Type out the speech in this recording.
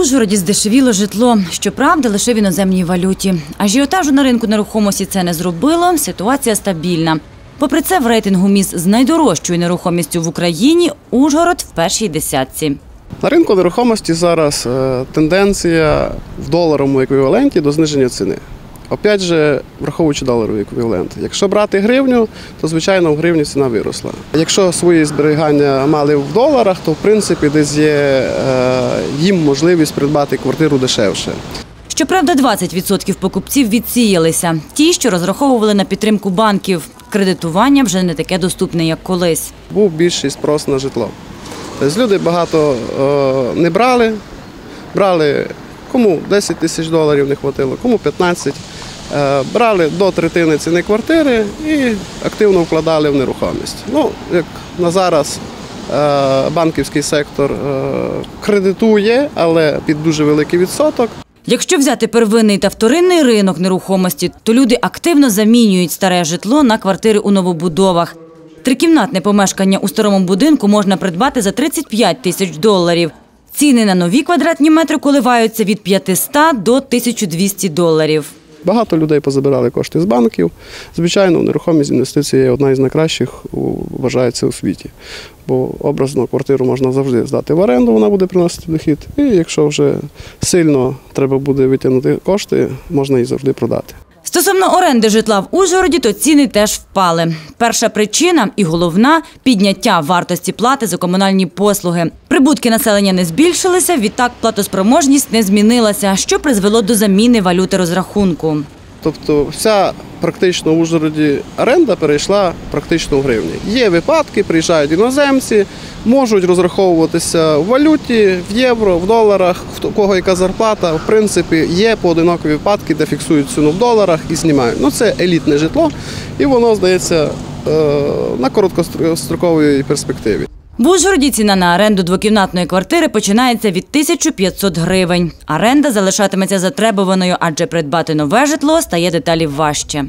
Ужгороді здешевіло житло, щоправда, лише в іноземній валюті. Ажіотажу на ринку нерухомості це не зробило. Ситуація стабільна. Попри це, в рейтингу міст з найдорожчою нерухомістю в Україні Ужгород в першій десятці. На ринку нерухомості зараз е, тенденція в доларовому еквіваленті до зниження ціни. Опять же, враховуючи доларовий еквівалент. Якщо брати гривню, то звичайно в гривні ціна виросла. Якщо свої зберігання мали в доларах, то в принципі десь є е, їм можливість придбати квартиру дешевше. Щоправда, 20% покупців відсіялися. Ті, що розраховували на підтримку банків. Кредитування вже не таке доступне, як колись. Був більший спрос на житло. Тобто люди багато е, не брали, брали кому 10 тисяч доларів не вистачило, кому 15. Е, брали до третини ціни квартири і активно вкладали в нерухомість. Ну, як на зараз е, банківський сектор е, кредитує, але під дуже великий відсоток. Якщо взяти первинний та вторинний ринок нерухомості, то люди активно замінюють старе житло на квартири у новобудовах. Трикімнатне помешкання у старому будинку можна придбати за 35 тисяч доларів. Ціни на нові квадратні метри коливаються від 500 до 1200 доларів. Багато людей позабирали кошти з банків. Звичайно, нерухомість інвестиція є одна із найкращих, вважається у світі. Бо образно квартиру можна завжди здати в оренду, вона буде приносити дохід. І якщо вже сильно треба буде витягнути кошти, можна її завжди продати. Стосовно оренди житла в Ужгороді, то ціни теж впали. Перша причина і головна підняття вартості плати за комунальні послуги. Прибутки населення не збільшилися, відтак платоспроможність не змінилася, що призвело до заміни валюти розрахунку. Тобто вся практично в Ужгороді оренда перейшла практично в гривні. Є випадки, приїжджають іноземці, можуть розраховуватися в валюті, в євро, в доларах, в кого яка зарплата. В принципі, є поодинокі випадки, де фіксують ціну в доларах і знімають. Ну це елітне житло, і воно здається е, на короткостроковій перспективі. В Ужгороді ціна на оренду двокімнатної квартири починається від 1500 гривень. Оренда залишатиметься затребуваною, адже придбати нове житло стає деталі важче.